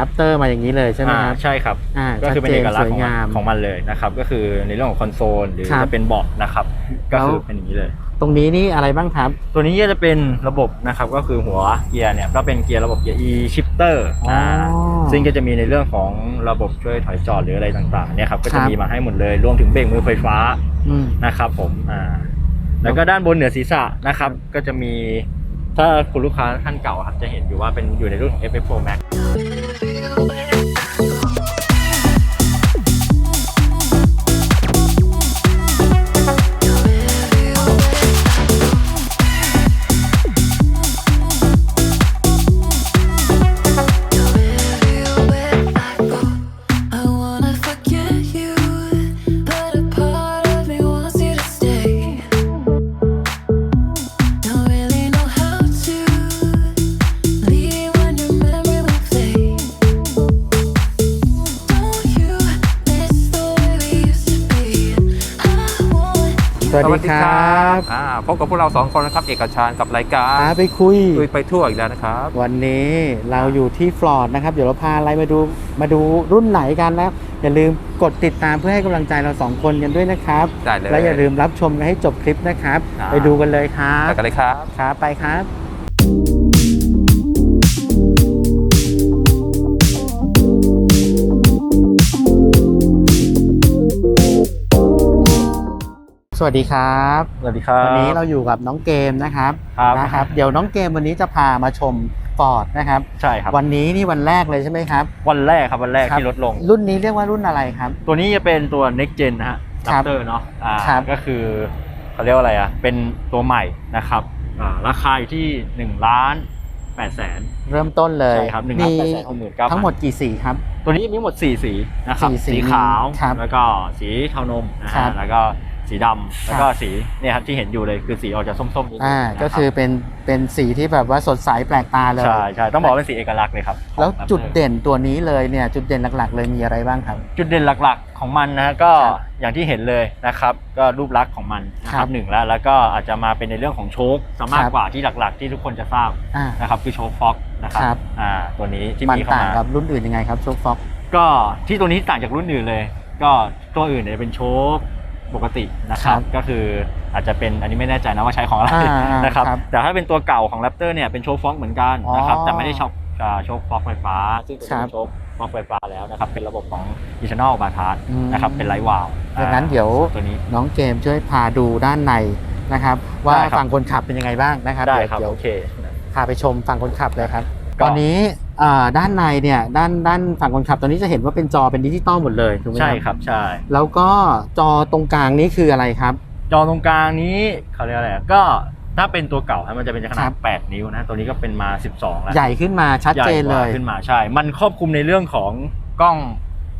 รับเตอร์มาอย่างนี้เลยใช่ไหมครับอ่าใช่ครับอ่าก็คือเป็นชัดเอกลักษสณ์วยของมันงามของมันเลยนะครับ ก็คือในเรื่องของคอนโซลหรือครับจะเป็นเบาะนะครับแล้ก็วคือเป็นอย่างนี้เลย ตรงนี้นี่อะไรบ้างครับ ตัวนี้ก็จะเป็นระบบนะครับก็คือหัวเกียร์เนี่ยก็เป็นเกียร์ระบบเกียร์ e shifter อ๋ออ่าซึ่งก็จะมีในเรื่องของระบบช่วยถอยจอดหรืออะไรต่างๆเนี่ยครับก็ครัจะบมีมาให้หมดเลยรวมถึงเบรกมือไฟฟ้าอืมนะครับผมอ่าแล้วก็ด้านบนเหนือศีรษะนะครับ ก็จะมี ถ้าคุณลูกค้าท่านเก่าครับจะเห็นอยู่ว่าเป็นอยู่ในรุ่นของ FF Pro Max พบกับพวกเราสองคนนะครับ เอกชาญกับรายการพาไปคุยคุยไปทั่วอีกแล้วนะครับ วันนี้เราอยู่ที่ฟลอร์ดนะครับ เดี๋ยวเราพาอะไรมาดูมาดูรุ่นไหนกันนะครับ อย่าลืมกดติดตามเพื่อให้กำลังใจเราสองคนกันด้วยนะครับ ได้เลยและอย่าลืมรับชมกันให้จบคลิปนะครับ อ่า ไปดูกันเลยครับ ไปกันเลยครับ ครับไปครับ สวัสดีครับ สวัสดีครับ วันนี้เราอยู่กับน้องเกมนะครับครับนะครับ เดี๋ยวน้องเกมวันนี้จะพามาชมฟอร์ดนะครับ ใช่ครับ วันนี้นี่วันแรกเลยใช่ไหมครับ วันแรกครับวันแรกครับที่ลดลง รุ่นนี้เรียกว่ารุ่นอะไรครับ ตัวนี้จะเป็นตัว next gen นะฮะครับ Raptor เนาะอ่าครับก็คือเขาเรียกว่าอะไรอะ เป็นตัวใหม่นะครับอ่าราคาอยู่ที่1ล้าน8แสนเริ่มต้นเลยใช่ครับ1ล้าน8แสนหกหมื่นเก้าทั้งหมดกี่สีครับ ตัวนี้มีทั้งหมด 4 สีนะครับ สี่สีสีขาวครับแล้วก็สีเทานมนะครัฮะบแล้วก็ สีดำแล้วก็สีเนี่ยครับที่เห็นอยู่เลยคือสีออกจะส้มๆนิดนึงอ่านะครับก็คือเป็นเป็นสีที่แบบว่าสดใสแปลกตาเลย ใช่ใช่ต้องบอกว่าเป็นสีเอกลักษณ์เลยครับของ แล้ว Raptor จุดเด่นตัวนี้เลยเนี่ยจุดเด่นหลักๆ เลยมีอะไรบ้างครับ จุดเด่นหลักๆของมันนะฮะก็ครับอย่างที่เห็นเลยนะครับ ก็รูปลักษณ์ของมันนะคครัรับบหนึ่งแล้วแล้วก็อาจจะมาเป็นในเรื่องของโชคซะมากครับ กว่าที่หลักๆ ที่ทุกคนจะทราบอ่า นะครับคือโชคฟ็อกนะครับครับ อ่าตัวนี้ที่มันมีเข้าต่างมากับรุ่นอื่นยังไงครับโชคฟ็อก ก็ที่ตัวนี้ต่างจากรุ่นอื่นเลย ก็ตัวอื่นเนี่ยเป็นโชค ปกตินะครับก็คืออาจจะเป็นอันนี้ไม่แน่ใจนะว่าใช้ของอะไรอ่านะครับครับแต่ถ้าเป็นตัวเก่าของ Raptor เนี่ยเป็นโชคฟ็อกเหมือนกันนะครับอ๋อแต่ไม่ได้โชคอ่าโชคฟ็อกไฟฟ้า ซึ่งเป็นครับโชคฟ็อกไฟฟ้าแล้วนะครับเป็นระบบของ internal b a t a r อืมนะครับเป็นไลท์วาล์วดังนั้นเดี๋ยวตัวนี้น้องเกมช่วยพาดูด้านในนะครับ ว่าได้ครับฝั่งคนขับเป็นยังไงบ้างนะครับได้เดี๋ยวครับเดี๋ยวโอเคพาไปชมฝั่งคนขับเลยครับก็ตอนนี้อ่า ด้านในเนี่ยด้านด้านฝั่งคนขับตอนนี้จะเห็นว่าเป็นจอเป็นดิจิตอลหมดเลยถูกไหมใช่ครับใช่แล้วก็จอตรงกลางนี้คืออะไรครับ จอตรงกลางนี้เขาเรียกอะไรอะก็ถ้าเป็นตัวเก่าฮะมันจะเป็นขคนารัดบ8นิ้วนะตัวนี้ก็เป็นมา 12 แล้วใหญ่ขึ้นมาชัดใหญ่เจนกเลว่ายขึ้นมาใช่ มันครอบคลุมในเรื่องของกล้อง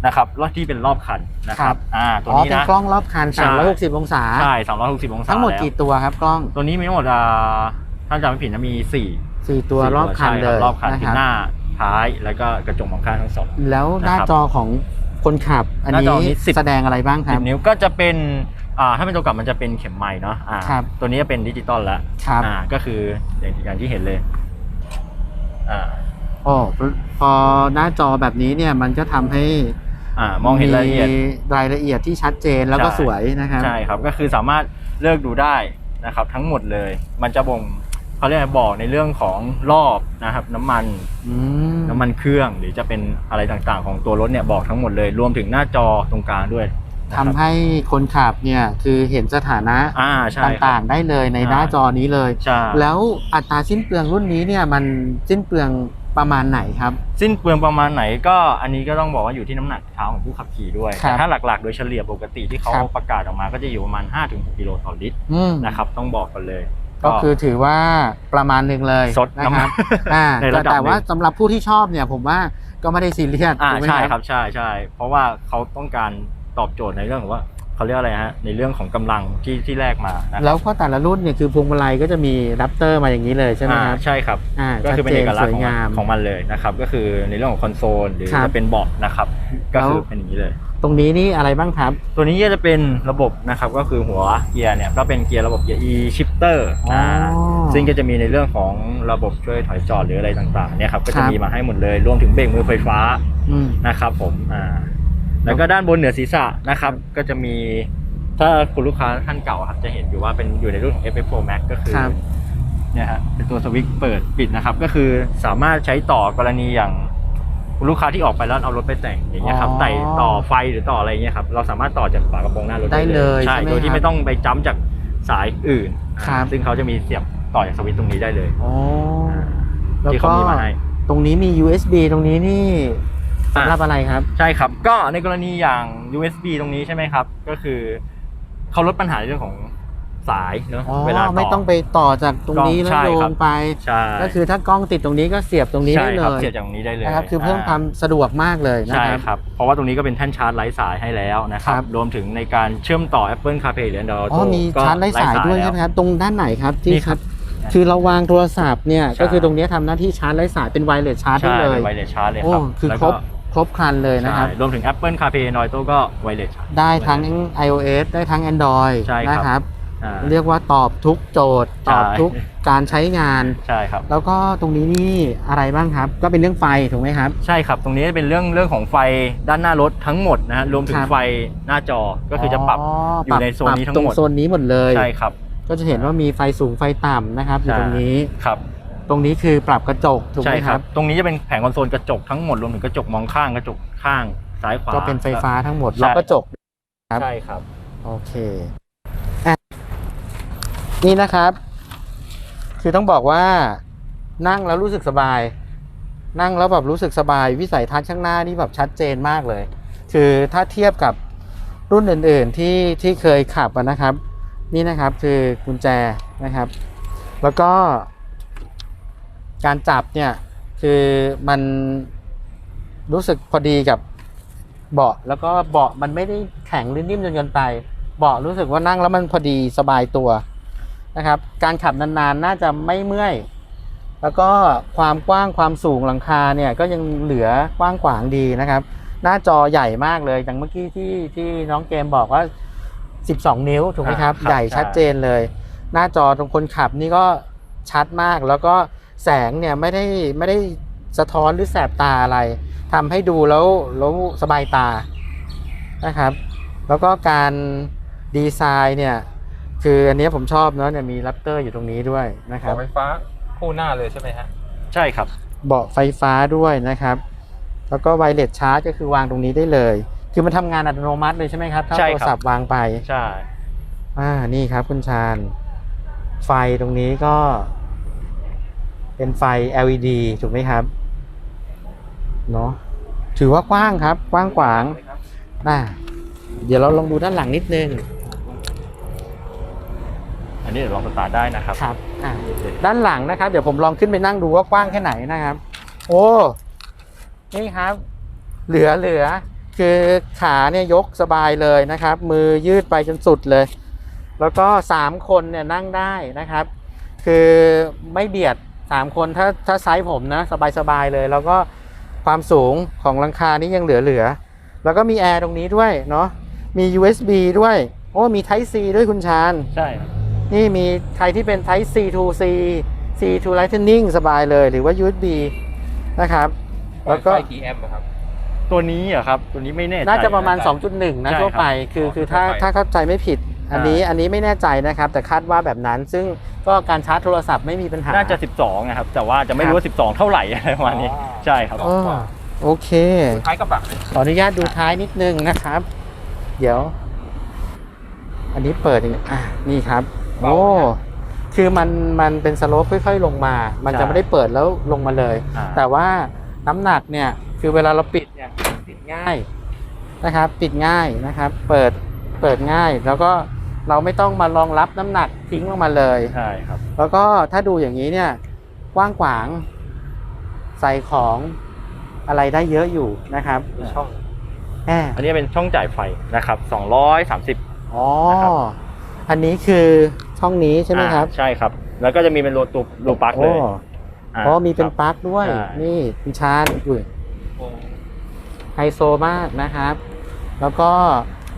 นะครับรถที่เป็นรอบคันนะคครัรับบอ่าตัวอ๋อนี้เป็นนะกล้องรอบคันใช่360 องศาใช่360 องศาทั้งหมดแล้วกี่ตัวครับกล้องตัวนี้มีทั้งหมดอ่าถ้าจำไม่ผิดนะมี 4 4 ตัวรอบคันเลยรอบคันนะที่ครับหน้า ท้ายแล้วก็กระจกมองข้างทั้งสอง แล้วหน้านะครับจอของคนขับอันหน้านี้จอนี้10 แสดงอะไรบ้างคสิรับบนิ้วก็จะเป็นอ่าถ้าเป็นตัวกลับมันจะเป็นเข็มไม้เนาะอ่าครับ ตัวนี้จะเป็นดิจิตอลแล้วครับอ่าก็คืออย่างอย่างที่เห็นเลยอ่าโอ้พอหน้าจอแบบนี้เนี่ยมันก็ทำให้อ่ามองเห็นรายละเอียด มีรายละเอียดที่ชัดเจนแล้วก็ใช่ สวยนะครับ ใช่ครับก็คือสามารถเลือกดูได้นะครับ ทั้งหมดเลย มันจะบ่ง เขาเรียกอะไรบอกในเรื่องของรอบนะครับ น้ำมันอืมน้ำมันเครื่องหรือจะเป็นอะไรต่างๆ ของตัวรถเนี่ยบอกทั้งหมดเลย รวมถึงหน้าจอตรงกลางด้วยนะคทำรับให้คนขับเนี่ยคือเห็นสถานะอ่าใช่ตครั่าบงๆ ได้เลยในใช่หน้าจอนี้เลยใช่แล้วอัตราสิ้นเปลืองรุ่นนี้เนี่ยมันสิ้นเปลืองประมาณไหนครับ สิ้นเปลืองประมาณไหนก็อันนี้ก็ต้องบอกว่าอยู่ที่น้ำหนักเท้าของผู้ขับขี่ด้วยครับแต่ถ้าหลักๆ โดยเฉลี่ยปกติที่เขาครับประกาศออกมาก็จะอยู่ประมาณ 5-6กิโลต่อลิตรอืมนะครับต้องบอกกันเลย ก็คือถือว่าประมาณหนึ่งเลยสดนะน้ำครับอ่าในระดับแต่ว่าหนึ่งสำหรับผู้ที่ชอบเนี่ยผมว่าก็ไม่ได้ซีเรียสอ่าถูกไหมใช่ครับใช่ใช่เพราะว่าเขาต้องการตอบโจทย์ในเรื่องของว่าเขาเรียกอะไรฮะในเรื่องของกำลังที่ที่แลกมานะครับแล้วก็แต่ละรุ่นเนี่ยคือพวงมาลัยก็จะมีรับเตอร์มาอย่างนี้เลยใช่ไหมครับอ่าใช่ครับอ่าก็คือเป็นเอกลักษณ์ของชัดจนสวยงามของมันเลยนะครับก็คือในเรื่องของคอนโซลหรือครับจะเป็นเบาะนะครับก็คือแล้วเป็นอย่างนี้เลย ตรงนี้นี่อะไรบ้างครับ ตัวนี้ก็จะเป็นระบบนะครับก็คือหัวเกียร์เนี่ยก็เป็นเกียร์ระบบเกียร์ e shifter อ๋ออ่าซึ่งซึ่งก็จะมีในเรื่องของระบบช่วยถอยจอดหรืออะไรต่างๆเนี่ยครับก็ครัจะบมีมาให้หมดเลยรวมถึงเบรกมือไฟฟ้าอืมนะครับผมอ่าแล้วก็ด้านบนเหนือศีรษะนะครับก็จะมีถ้าคุณลูกค้าท่านเก่าครับจะเห็นอยู่ว่าเป็นอยู่ในรุ่นของ f อ Pro Max ก็คือครับเนี่ยฮะเป็นตัวสวิตช์เปิดปิดนะครับ ก็คือสามารถใช้ต่อกรณีอย่างคุณ ลูกค้าที่ออกไปแล้วเอารถไปแต่งอย่างเงี้ยครับอ๋อไต่ต่อไฟหรือต่ออะไรเงี้ยครับเราสามารถต่อจากฝากระโปรงหน้ารถได้เลยใช่ใช่ไหมโดยครัที่บไม่ต้องไปจ้ำจากสายอื่นครับ ซึ่งเขาจะมีเสียบต่อจากสวิตช์ตรงนี้ได้เลยอ๋อแล้วที่เขาก็มีมาให้ ตรงนี้มี USB ตรงนี้นี่สำหรับอะไรครับ ใช่ครับก็ในกรณีอย่าง USB ตรงนี้ใช่ไหมครับ ก็คือเขาลดปัญหาในเรื่องของ สายเนอะอ๋อเวลาต่อ ไม่ต้องไปต่อจากตรงนี้แล้วใช่โยครับ งไป ใช่ก็คือถ้ากล้องติดตรงนี้ก็เสียบตรงนี้ใช่ได้เลครับยเสียบจากตรงนี้ได้เลยนะครับคือเพิ่มความสะดวกมากเลยนะใช่ครับ ครับ เพราะว่าตรงนี้ก็เป็นแท่นชาร์จไร้สายให้แล้วนะครัครับ บ รวมถึงในการเชื่อมต่อ Apple CarPlay หรือ Android อ๋อ Auto มีก็ชาร์จไร้สายด้วยใช่ไหมครับ ตรงด้านไหนครับที่นี่ครับคือเราวางโทรศัพท์เนี่ย ใช่ ก็คือตรงนี้ทำหน้าที่ชาร์จไร้สายเป็นไวเลสชาร์จได้ใช่เลเป็ย นไวเลสชาร์จเลยโอ้ ครับคือแล้วครก็บ ครบครันเลยนะครับ ใช่รวมถึง Apple CarPlay Android Auto ก็ไวเลสชาร์จได้ทั้ง iOS ได้ทั้ง Android ใช่ครับ นะครับอ่า เรียกว่าตอบทุกโจทย์ ตอบใช่ทุกการใช้งาน ใช่ครับ แล้วก็ตรงนี้นี่อะไรบ้างครับ ก็เป็นเรื่องไฟถูกไหมครับ ใช่ครับ ตรงนี้เป็นเรื่องเรื่องของไฟด้านหน้ารถทั้งหมดนะฮะรวมถึคงรับไฟหน้าจอก็คือจะปรับอยู่ในโซนนี้ทั้งหมดปรับตรงโซนนี้หมดเลยใช่ครับ ก็จะเห็นว่ามีไฟสูงไฟต่ำนะครับอยู่ตรงนี้ครับตรงนี้คือปรับกระจกถูกไหใช่มคครัรับบตรงนี้จะเป็นแผงคอนโซลกระจกทั้งหมดรวมถึงกระจกมองข้างกระจกข้างซ้ายขวา ก็เป็นไฟฟ้าทั้งหมดใช่ล็อกกระจกครับ ใช่ครับ โอเคอะ นี่นะครับ คือต้องบอกว่านั่งแล้วรู้สึกสบาย นั่งแล้วแบบรู้สึกสบาย วิสัยทัศน์ข้างหน้านี่แบบชัดเจนมากเลย คือถ้าเทียบกับรุ่นอื่น ๆ ที่ที่เคยขับนะครับ นี่นะครับคือกุญแจนะครับ แล้วก็ การจับเนี่ยคือมันรู้สึกพอดีกับเบาะแล้วก็เบาะมันไม่ได้แข็งหรือนิ่มจนเกินไป เบาะรู้สึกว่านั่งแล้วมันพอดีสบายตัว นะครับ การขับนานๆ น่าจะไม่เมื่อย แล้วก็ความกว้างความสูงหลังคาเนี่ยก็ยังเหลือกว้างขวางดีนะครับ หน้าจอใหญ่มากเลยอย่างเมื่อกี้ที่ที่น้องเกมบอกว่า 12 นิ้วถูกไหมครับอ่าครับใหญ่ใช่ชัดเจนเลย หน้าจอตรงคนขับนี่ก็ชัดมาก แล้วก็แสงเนี่ยไม่ได้ไม่ได้สะท้อนหรือแสบตาอะไรทำให้ดูแล้วแล้วสบายตานะครับ แล้วก็การดีไซน์เนี่ย คืออันเนี้ยผมชอบเนาะเนี่ยมีแรปเตอร์อยู่ตรงนี้ด้วยนะคขรัอบงไฟฟ้าคู่หน้าเลยใช่ไหมฮะใช่ครับ เบาะไฟฟ้าด้วยนะครับ แล้วก็ไวเลสชาร์จก็คือวางตรงนี้ได้เลย คือมันทำงานอัตโนมัติเลยใช่ไหมครับถ้าใช่โทครับรศัพท์วางไปใช่อ่านี่ครับคุณชาญไฟตรงนี้ก็ เป็นไฟ LED ถูกไหมครับเนาะถือว่ากว้างครับ กว้างขวางอ่าเดี๋ยวเราลองดูด้านหลังนิดนึง อันนี้เดี๋ยวลองสตาร์ทได้นะครับครับอ่าด้านหลังนะครับ เดี๋ยวผมลองขึ้นไปนั่งดูว่ากว้างแค่ไหนนะครับ โอ้นี่ครับ เหลือเหลือคือขาเนี่ยยกสบายเลยนะครับ มือยืดไปจนสุดเลย แล้วก็สามคนเนี่ยนั่งได้นะครับ คือไม่เบียดสามคนถ้าถ้าไซส์ผมนะสบายสบายเลย แล้วก็ความสูงของหลังคานี่ยังเหลือเหลือแล้วก็มีแอร์ตรงนี้ด้วยเนาะมี USB ด้วย โอ้มี Type C ด้วยคุณชาญใช่ครับ นี่มีใครที่เป็น Type C to C C to Lightning สบายเลย หรือว่า USB นะครับ แล้วก็ไฟกี่แอมป์อะครับ ตัวนี้เหรอครับ ตัวนี้ไม่แน่ใจ น่าจะประมาณน2.1 นะใช่ทั่วไปครับคืออ๋อคือถ้าทั่วไปถ้าเข้าใจไม่ผิด อันนี้อ่า อันนี้ไม่แน่ใจนะครับ แต่คาดว่าแบบนั้น ซึ่งก็การชาร์จโทรศัพท์ไม่มีปัญหา น่าจะ 12นะครับ แต่ว่าจะไม่ครับรู้ว่า 12 เท่าไหร่อะไรประมาณนี้ อ๋อ ใช่ครับอ้อโอเคท้ายกระบะขออนุญาตดูท้ายนิดนึงนะครับ เดี๋ยว อันนี้เปิดอย่างอะนี่ครับ โอ้คือมันมันเป็นสโลปค่อย ๆ ลงมา มันจะใช่ไม่ได้เปิดแล้วลงมาเลยอ่าแต่ว่าน้ำหนักเนี่ยคือเวลาเราปิดเนี่ยปิดง่ายนะครับ ปิดง่ายนะครับ เปิดเปิดง่าย แล้วก็เราไม่ต้องมารองรับน้ำหนักทิ้งลงมาเลยใช่ครับ แล้วก็ถ้าดูอย่างนี้เนี่ยกว้างขวางใส่ของอะไรได้เยอะอยู่นะครับมีช่องแหมอันนี้เป็นช่องจ่ายไฟนะครับ230อ๋อนะครับอันนี้คือ ช่องนี้ใช่ไหมครับอ่าใช่ครับ แล้วก็จะมีเป็นรูตัวรูปลั๊กเลยโอ้าอ๋อมีเป็นครับปลั๊กด้วยใช่นี่คุณชาญอุ้ยไฮโซมากนะครับ แล้วก็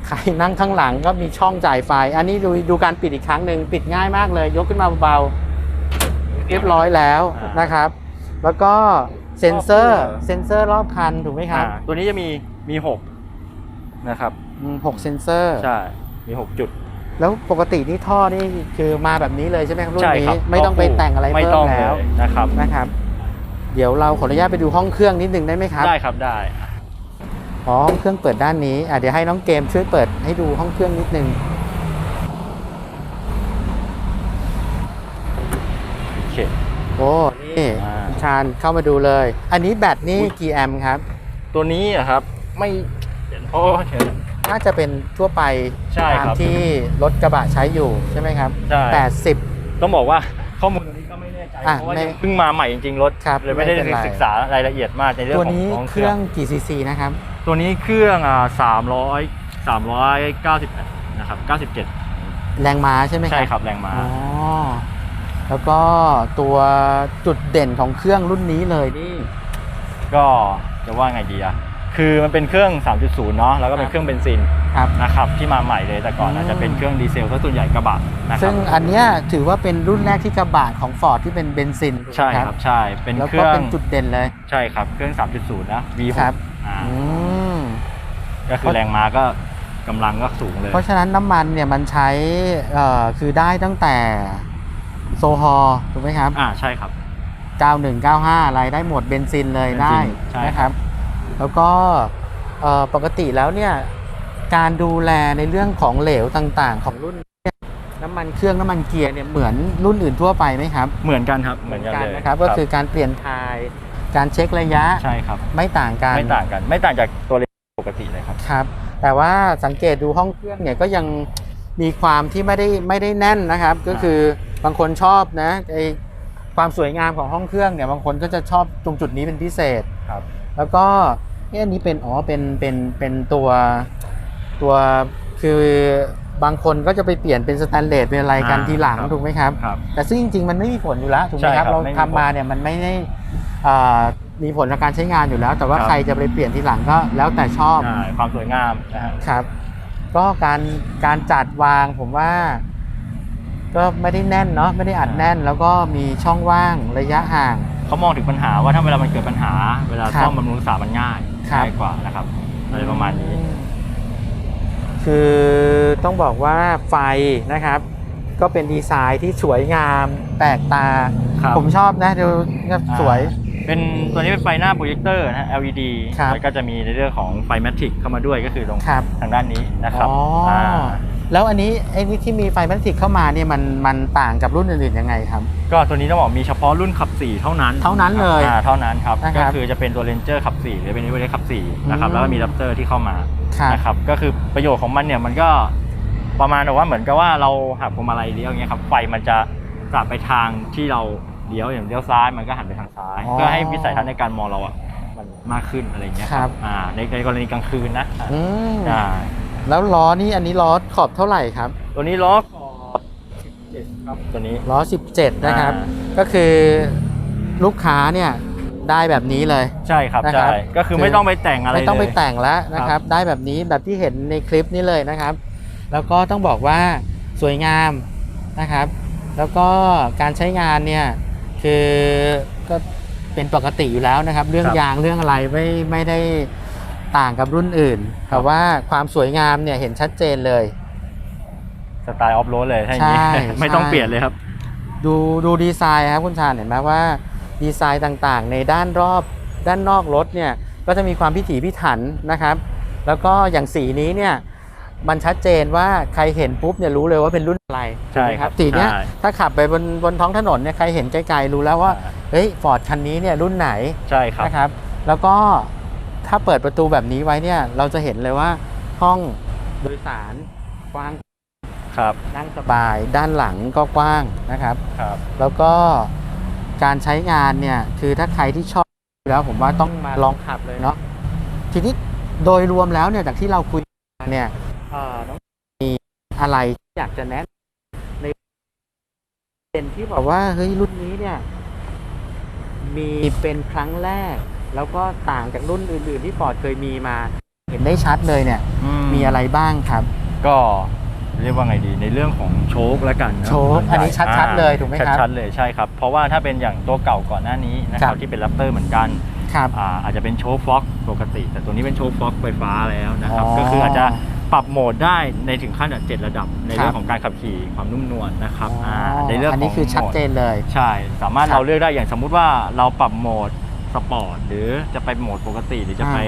ใครนั่งข้างหลังก็มีช่องจ่ายไฟ อันนี้ดูดูการปิดอีกครั้งหนึ่งปิดง่ายมากเลย ยกขึ้นมาเบาๆเรียบร้อยแล้วอ่านนะครับ แล้วก็เซ็นเซอร์รอบตัวเซ็นเซอร์รอบคันถูกไหมครับอ่าตัวนี้จะมีมีหกนะครับอืมหกเซ็นเซอร์ ใช่ มีหกจุด แล้วปกตินี่ท่อนี่คือมาแบบนี้เลยใช่ไหมครับรุ่นใช่นี้ครับไม่ต้องไปแต่งอะไรไม่เพิ่ต้อมงแล้วเลยนะครับนะครับ เดี๋ยวเราขออนุญาตไปดูห้องเครื่องนิดนึงได้ไหมครับได้ครับได้อ๋อห้องเครื่องเปิดด้านนี้อะเดี๋ยวให้น้องเกมช่วยเปิดให้ดูห้องเครื่องนิดนึงโอเคโอ้นี่อ่าคุณชาญเข้ามาดูเลย อันนี้แบตนี่กี่แอมป์ครับ ตัวนี้อะครับไม่โอ้เดี๋ยว น่าจะเป็นทั่วไปใช่ตามครับที่รถกระบะใช้อยู่ใช่ไหมครับใช่ 80 ต้องบอกว่าข้อมูลตัวนี้ก็ไม่แน่ใจ อะเพราะว่าไม่ยังเพิ่งมาใหม่จริงๆรถครับเลยไม่ได้ไม่เป็นไร ศึกษารายละเอียดมากในเรื่องตัวของนี้ของเครื่องกี่ซีซีนะครับ ตัวนี้เครื่องอ่าสามร้อยสามร้อยเก้าสิบนะครับเก้าสิบเจ็ดแรงม้าใช่ไหมครับ ใช่ครับแรงม้า อ๋อ แล้วก็ตัวจุดเด่นของเครื่องรุ่นนี้เลยนี่ก็จะว่าไงดีอะ คือมันเป็นเครื่อง 3.0 เนาะแล้วก็เป็คนรับเครื่องเบนซินครับ นะครับที่มาใหม่เลยแต่ก่อนอืมอาจจะเป็นเครื่องดีเซลซะส่วนใหญ่กระบะนะครัซึ่งอันเนี้ยถือว่าเป็นรุ่นแรกที่กระบะของ Ford ที่เป็นเบนซินถูกไหมใช่ครับใช่เป็นแล้วเคก็รื่องเป็นจุดเด่นเลย ใช่ครับเครื่อง 3.0 นะ V6 ครับ อ่าอืม ก็คือแรงม้าก็กำลังก็สูงเลย เพราะฉะนั้นน้ำมันเนี่ยมันใช้เอ่อคือได้ตั้งแต่โซฮอลถูกไหมครับ อ่าใช่ครับ 91 95 อะไรได้หมดเบนซินเลยเบนซินได้ใช่ นะครับ แล้วก็เอ่อปกติแล้วเนี่ยการดูแลในเรื่องของเหลวต่างๆ ของรุ่นเนี่ยน้ำมันเครื่องน้ำมันเกียร์เนี่ยเหมือนรุ่นอื่นทั่วไปไหมครับ เหมือนกันครับเหมือนกันเลยนะครับก็คือการเปลี่ยนทาย การเช็คระยะใช่ครับไม่ต่างกันไม่ต่างกัน ไม่ต่างจากตัวเล็กปกติเลยครับครับ แต่ว่าสังเกตดูห้องเครื่องเนี่ยก็ยังมีความที่ไม่ได้ไม่ได้แน่นนะครับ ก็คือบางคนชอบนะไอความสวยงามของห้องเครื่องเนี่ยบางคนก็จะชอบตรงจุดนี้เป็นพิเศษครับ แล้วก็เอ๊ะอันนี้เป็นอ๋อเป็นเป็นเป็นตัวตัวคือบางคนก็จะไปเปลี่ยนเป็นสแตนเลสเป็นอะไรกันอ่าทีหลังครับถูกไหมครับครับ แต่ซึ่งจริงๆมันไม่มีผลอยู่แล้วถูกไหมใช่คครัรับบเราไม่มีทำมาผลเนี่ยมันไม่ได้อ่ามีผลต่อการใช้งานอยู่แล้ว แต่ว่าครับใครจะไปเปลี่ยนทีหลังก็แล้วแต่ชอบใช่ความสวยงามนะฮะครับ ก็การการจัดวางผมว่า ก็ไม่ได้แน่นเนาะไม่ได้อัดแน่น แล้วก็มีช่องว่างระยะห่าง เขามองถึงปัญหาว่าถ้าเวลามันเกิดปัญหา เวลาครับซ่อมบำรุงรักษามันง่ายครับ ง่ายกว่านะครับอะไรประมาณนี้ คือต้องบอกว่าไฟนะครับ ก็เป็นดีไซน์ที่สวยงามแปลกตา ครับ ผมชอบนะดูสวย เป็นตัวนี้เป็นไฟหน้าโปรเจคเตอร์นะฮะ LED ครับ แล้วก็จะมีในเรื่องของไฟแมทริกเข้ามาด้วยก็คือตรงครับ ทางด้านนี้นะครับอ๋ออา แล้วอันนี้ไอ้นี่ที่มีไฟแมทริกเข้ามาเนี่ยมันมันต่างกับรุ่นอื่นๆยังไงครับ ก็ตัวนี้ต้องบอกมีเฉพาะรุ่นขับ 4 เท่านั้นเท่านั้นเลยอ่าเท่านั้นครับ นะครับก็คือจะเป็นตัวเรนเจอร์ขับ 4 หรือเป็นนิวเวอร์ขับ 4 นะครับ อืม แล้วก็มีดับเตอร์ที่เข้ามา ครับนะครับ ก็คือประโยชน์ของมันเนี่ยมันก็ประมาณแบบว่าเหมือนกับว่าเราหักพวงมาลัยเลี้ยวอย่างเงี้ยครับ ไฟมันจะกลับไปทางที่เราเลี้ยวอย่างเลี้ยวซ้ายมันก็หันไปทางซ้าย อ๋อเพื่อให้วิสัยทัศน์ในการมองเราอะมันมากขึ้นอะไรอย่างเงี้ยครับ อ่าในในกรณีกลางคืนนะอืมอ่า แล้วล้อนี่อันนี้ล้อขอบเท่าไหร่ครับ ตัวนี้ล้อขอบ17ครับตัวนี้ ล้อ 17 นะครับ อ่า ก็คือลูกค้าเนี่ยได้แบบนี้เลย ใช่ครับนะครับ ใช่ก็คือไม่ต้องไปแต่งอะไรไม่ต้องไปเลย แต่งแล้วนะคครัรับบได้แบบนี้แบบที่เห็นในคลิปนี้เลยนะครับ แล้วก็ต้องบอกว่าสวยงามนะครับ แล้วก็การใช้งานเนี่ยคือก็เป็นปกติอยู่แล้วนะครับ เรื่องยางเรื่องอะไรไม่ไม่ได้ ต่างกับรุ่นอื่นแต่ว่าความสวยงามเนี่ยเห็นชัดเจนเลย สไตล์ออฟโรดเลยถ้าอย่างนี้ ใช่ ไม่ต้องใช่เปลี่ยนเลยครับ ดูดูดีไซน์ครับคุณชาญเห็นไหมว่าดีไซน์ต่างๆ ในด้านรอบด้านนอกรถเนี่ยก็จะมีความพิถีพิถันนะครับ แล้วก็อย่างสีนี้เนี่ยมันชัดเจนว่าใครเห็นปุ๊บเนี่ยรู้เลยว่าเป็นรุ่นอะไรใช่ถูกไหมครับสีเนี้ยใช่ ถ้าขับไปบนบนท้องถนนเนี่ยใครเห็นไกลๆรู้แล้วว่าเฮ้ยฟอร์ดคันนี้เนี่ยรุ่นไหนใช่ครับ นะครับ แล้วก็ ถ้าเปิดประตูแบบนี้ไว้เนี่ย เราจะเห็นเลยว่าห้องโดยสารกว้างครับนั่งสบายด้านหลังก็กว้างนะครับ ครับ แล้วก็การใช้งานเนี่ย คือถ้าใครที่ชอบอยู่แล้วผมว่าต้องมาลองขับเลยเนาะทีนี้โดยรวมแล้วเนี่ยจากที่เราคุยมาเนี่ยเอ่อน้องมีอะไรที่อยากจะแนะนำในเป็นที่บอกว่าเฮ้ยรุ่นนี้เนี่ย มีเป็นครั้งแรก แล้วก็ต่างจากรุ่นอื่น ๆ ที่ฟอร์ดเคยมีมา เห็นได้ชัดเลยเนี่ย มีอะไรบ้างครับ ก็เรียกว่าไงดีในเรื่องของโชคแล้วกันเะโชคอันนี้ชัดๆเลยถูกไหมครับชัดๆเลยใช่ครับ เพราะว่าถ้าเป็นอย่างตัวเก่าก่อนหน้านี้นะคครัรับบที่เป็น Raptor เหมือนกันครับอ่าอาจจะเป็นโชคฟล็อกปกติ แต่ตัวนี้เป็นโชคฟล็อกไฟฟ้าแล้วนะครับอ๋อก็คืออาจจะปรับโหมดได้ในถึงขั้นเจ็ดระดับ ในครับเรื่องของการขับขี่ความนุ่มนวลนะครับอ๋อาในเรื่องอันขนี้องคือชัดเจนเลย ใช่ สามารถครับเราเลือกได้อย่างสมมุติว่าเราปรับโหมด สปอร์ตหรือจะไปโหมดปกติหรือจะไป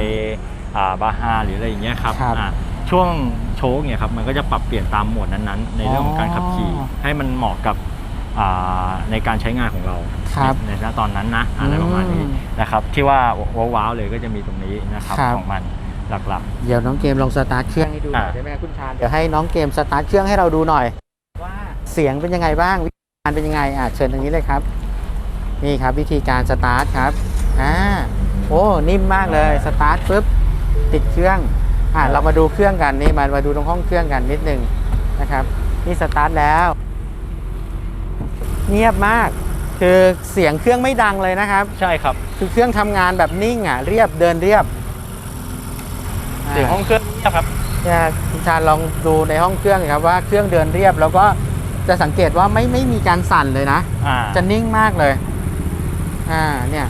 อ่าบาฮาหรืออะไรอย่างเงี้ยครับครับอ่าช่วงโชคเนี่ยครับมันก็จะปรับเปลี่ยนตามโหมดนั้นๆ ในเรื่องของการขับขี่อ๋อให้มันเหมาะกับอ่าในการใช้งานของเราครับในณตอนนั้นนะอะไรประมาณนี้อืมนะครับที่ว่าว้าวๆเลยก็จะมีตรงนี้นะครับครับของมันหลักเดี๋ยวน้องเกมลองสตาร์ทเครื่องให้ดูหน่อยอ่าได้ไหมครับคุณชาญเดี๋ยวให้น้องเกมสตาร์ทเครื่องให้เราดูหน่อย ว่าเสียงเป็นยังไงบ้างวิธีการเป็นยังไงอะเชิญทางนี้เลยครับ นี่ครับวิธีการสตาร์ทครับ อ่าโอ้นิ่มมากเลยสตาร์ทปุ๊บติดเครื่องอะเรามาดูเครื่องกันนี่มามาดูตรงห้องเครื่องกันนิดนึงนะครับนี่สตาร์ทแล้ว เงียบมากคือเสียงเครื่องไม่ดังเลยนะครับๆใช่ครับคือเครื่องทำงานแบบนิ่งอะเรียบเดินเรียบเสียงห้องเครื่องนะครับเนี่ยคุณชาญลองดูในห้องเครื่องครับว่าเครื่องเดินเรียบ แล้วก็จะสังเกตว่าไม่ไม่มีการสั่นเลยนะอ่าจะนิ่งมากเลย อ่าเนี่ย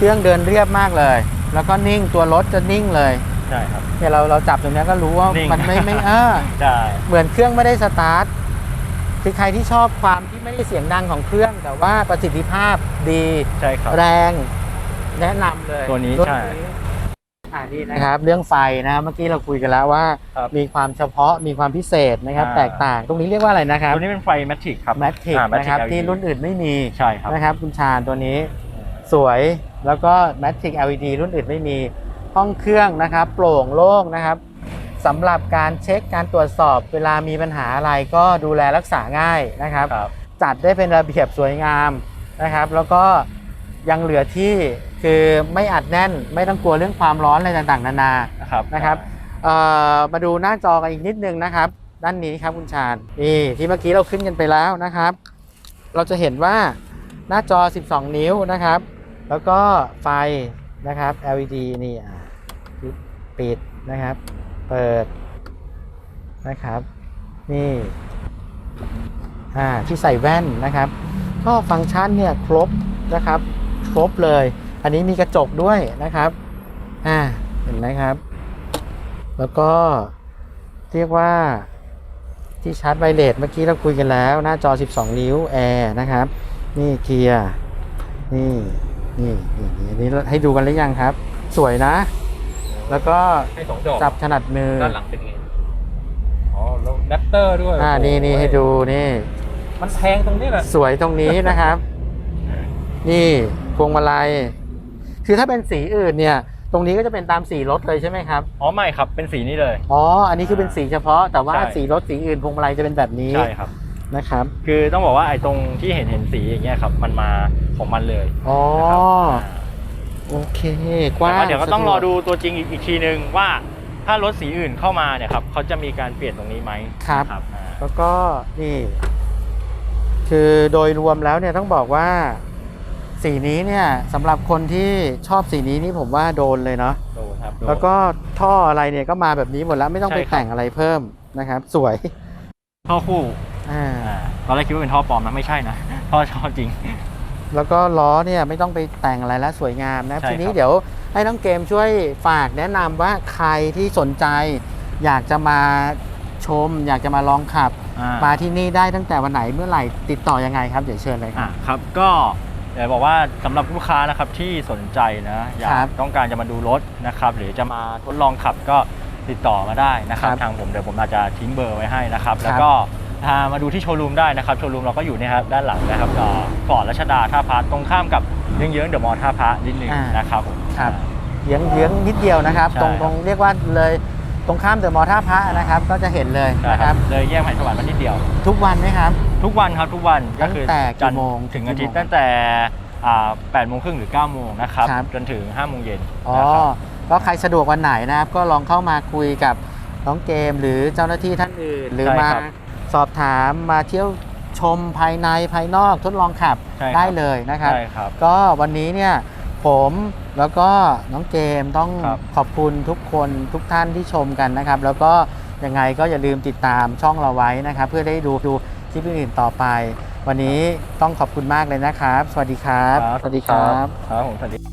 เครื่องเดินเรียบมากเลย แล้วก็นิ่งตัวรถจะนิ่งเลยใช่ครับ เนี่ยเราเราจับตรงเนี้ยก็รู้ว่านิ่ง มันไม่ไม่เออใช่เหมือนเครื่องไม่ได้สตาร์ทคือใครที่ชอบความที่ไม่ได้เสียงดังของเครื่อง แต่ว่าประสิทธิภาพดี ใช่ครับ แรงแนะนำเลยตัวนี้รุ่ใช่อ่านี่นะครับ เรื่องไฟนะครับเมื่อกี้เราคุยกันแล้วว่า ครับมีความเฉพาะมีความพิเศษนะครับ อ่า แตกต่าง ตรงนี้เรียกว่าอะไรนะครับตัวนี้เป็นไฟแมทริกครับแมทริกอ่านะครับ Matic ที่ LED รุ่นอื่นไม่มีใช่ครับนะครับ คุณชาญตัวนี้ สวยแล้วก็แมทริก LED รุ่นอื่นไม่มีห้องเครื่องนะครับ โปร่งโล่งนะครับสำหรับการเช็คการตรวจสอบเวลามีปัญหาอะไรก็ดูแลรักษาง่ายนะครับครับจัดได้เป็นระเบียบสวยงามนะครับ แล้วก็ยังเหลือที่คือไม่อัดแน่นไม่ต้องกลัวเรื่องความร้อนอะไรต่างๆ นานานะครับนะครับเอ่อมาดูหน้าจอกันอีกนิดนึงนะครับ ด้านนี้ครับคุณชาญนี่ที่เมื่อกี้เราขึ้นกันไปแล้วนะครับ เราจะเห็นว่าหน้าจอ 12 นิ้วนะครับ แล้วก็ไฟนะครับ LED นี่ปิดนะครับ เปิดนะครับ นี่อ่าที่ใส่แว่นนะครับ ก็ฟังก์ชันเนี่ยครบนะครับ ครบเลย อันนี้มีกระจกด้วยนะครับอ่าเห็นไหมครับ แล้วก็เรียกว่าที่ชาร์จไวเลสเมื่อกี้เราคุยกันแล้ว หน้าจอ 12 นิ้วแอร์นะครับ นี่เกียร์นี่ นี่นี่นี่อันนี้ให้ดูกันหรือยังครับ สวยนะ แล้วก็ให้สองดอกจับถนัดมือด้านหลังเป็นไงอ๋อแล้วแรปเตอร์ด้วยอ่าโโนี่นี่ให้ดูนี่ มันแพงตรงนี้แหละสวยตรงนี้นะครับ นี่พวงมาลัยคือถ้าเป็นสีอื่นเนี่ย ตรงนี้ก็จะเป็นตามสีรถเลยใช่ไหมครับ อ๋อไม่ครับเป็นสีนี้เลย อ๋อ อันนี้คือเป็นสีเฉพาะ แต่ว่าใช่ สีรถสีอื่นพวงมาลัยจะเป็นแบบนี้ใช่ครับ นะครับ คือต้องบอกว่าไอ้ตรงที่เห็นเห็นสีอย่างเงี้ยครับ มันมา ของมันเลยอ๋อนะครับโอเคกแต่ว้างว่าเดี๋ยวก็ต้องสะรวอดูตัวจริงอีกอีกทีนึงว่าถ้ารถสีอื่นเข้ามาเนี่ยครับเขาจะมีการเปลี่ยนตรงนี้ไหมครับครับอ่าแล้วก็นี่ คือโดยรวมแล้วเนี่ยต้องบอกว่า สีนี้เนี่ยสำหรับคนที่ชอบสีนี้นี่ผมว่าโดนเลยเนาะดูครับดูแล้วก็ท่ออะไรเนี่ยก็มาแบบนี้หมดแล้วไม่ต้องไปใช่ครับแต่งอะไรเพิ่มนะครับ สวยท่อคู่อ่าอ่าตอนแรกคิดว่าเป็นท่อปลอมนะไม่ใช่นะท่อชอบจริง แล้วก็ล้อเนี่ยไม่ต้องไปแต่งอะไรแล้วสวยงามนะใช่ทีนี้ครับเดี๋ยวให้น้องเกมช่วยฝากแนะนำว่าใครที่สนใจ อยากจะมาชม อยากจะมาลองขับ อ่ามาที่นี่ได้ตั้งแต่วันไหนเมื่อไหร่ติดต่อยังไงครับเดี๋ยวเชิญเลยคอะรับ ครับก็เดี๋ยวบอกว่าสำหรับลูกค้านะครับที่สนใจนะอยาครักบต้องการจะมาดูรถนะครับหรือจะมาทดลองขับก็ติดต่อมาได้นะครับ ครับทางผมเดี๋ยวผมอาจจะทิ้งเบอร์ไว้ให้นะครับครับแล้วก็พา มาดูที่โชว์รูมได้นะครับ โชว์รูมเราก็อยู่เนยครับด้านหลังนะครับก็ก่อนรัชดาท่าพระตรงข้ามกับเยื้องๆเดอะมอลล์ท่าพระนิดนึงอ่าน นะครับผม ครับเยื้องเยื้องนิดเดียวนะครับ ใช่ ตรงตรงเรียกว่าเลยตรงข้ามเดอะมอลล์ท่าพระนะครับ ก็จะเห็นเลยใช่นะคครัรับบ เลยแยกแห่งสวรรค์มานิดเดียว ทุกวันไหมครับ ทุกวันครับทุกวันก็คือตั้งแต่กี่จันทร์โมงถึงถึงกี่อาทิตย์โมงตั้งแต่อ่า8โมงครึ่งหรือ 9 โมงนะครับ ครับ จนถึง 5 โมงเย็นอ๋อ นะครับ ก็ใครสะดวกวันไหนนะครับ ก็ลองเข้ามาคุยกับน้องเกมหรือเจ้าหน้าที่ท่านอื่น หรือใช่มาครับ สอบถามมาเที่ยวชมภายในภายนอกทดลองขับใช่ครับ ได้เลยนะครับ ใช่ครับ ก็วันนี้เนี่ยผมแล้วก็น้องเกมต้องครับ ขอบคุณทุกคนทุกท่านที่ชมกันนะครับ แล้วก็ยังไงก็อย่าลืมติดตามช่องเราไว้นะครับ เพื่อได้ดูดูคลิปอื่นๆต่อไป วันนี้ต้องขอบคุณมากเลยนะครับ สวัสดีครับสวัสดีครับครับผมสวัสดี